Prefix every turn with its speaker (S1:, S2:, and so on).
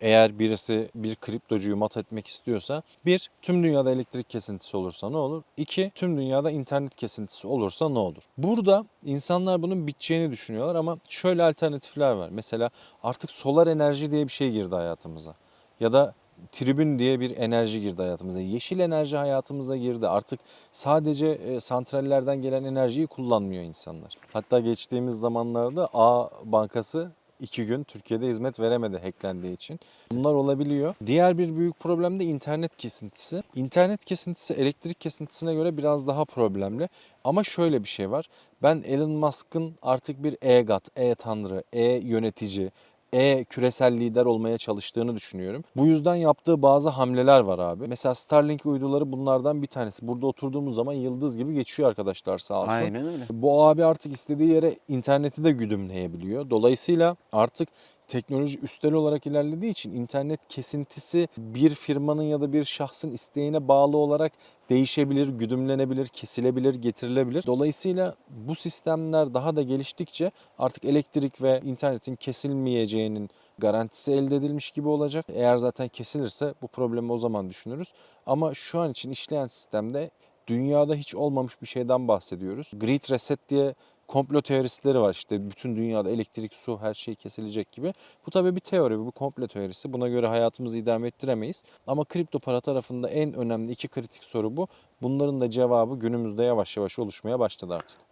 S1: eğer birisi bir kriptocuyu mat etmek istiyorsa bir tüm dünyada elektrik kesintisi olursa ne olur? İki tüm dünyada internet kesintisi olursa ne olur? Burada insanlar bunun biteceğini düşünüyorlar ama şöyle alternatifler var. Mesela artık solar enerji diye bir şey girdi hayatımıza. Ya da tribün diye bir enerji girdi hayatımıza. Yeşil enerji hayatımıza girdi. Artık sadece e, santrallerden gelen enerjiyi kullanmıyor insanlar. Hatta geçtiğimiz zamanlarda A Bankası iki gün Türkiye'de hizmet veremedi hacklendiği için. Bunlar olabiliyor. Diğer bir büyük problem de internet kesintisi. İnternet kesintisi elektrik kesintisine göre biraz daha problemli. Ama şöyle bir şey var. Ben Elon Musk'ın artık bir e-gat, e-tanrı, e-yönetici, e küresel lider olmaya çalıştığını düşünüyorum. Bu yüzden yaptığı bazı hamleler var abi. Mesela Starlink uyduları bunlardan bir tanesi. Burada oturduğumuz zaman yıldız gibi geçiyor arkadaşlar sağ olsun.
S2: Aynen öyle.
S1: Bu abi artık istediği yere interneti de güdümleyebiliyor. Dolayısıyla artık teknoloji üstel olarak ilerlediği için internet kesintisi bir firmanın ya da bir şahsın isteğine bağlı olarak değişebilir, güdümlenebilir, kesilebilir, getirilebilir. Dolayısıyla bu sistemler daha da geliştikçe artık elektrik ve internetin kesilmeyeceğinin garantisi elde edilmiş gibi olacak. Eğer zaten kesilirse bu problemi o zaman düşünürüz. Ama şu an için işleyen sistemde dünyada hiç olmamış bir şeyden bahsediyoruz. Great Reset diye komplo teoristleri var işte bütün dünyada elektrik, su her şey kesilecek gibi. Bu tabii bir teori, bu komplo teorisi. Buna göre hayatımızı idame ettiremeyiz. Ama kripto para tarafında en önemli iki kritik soru bu. Bunların da cevabı günümüzde yavaş yavaş oluşmaya başladı artık.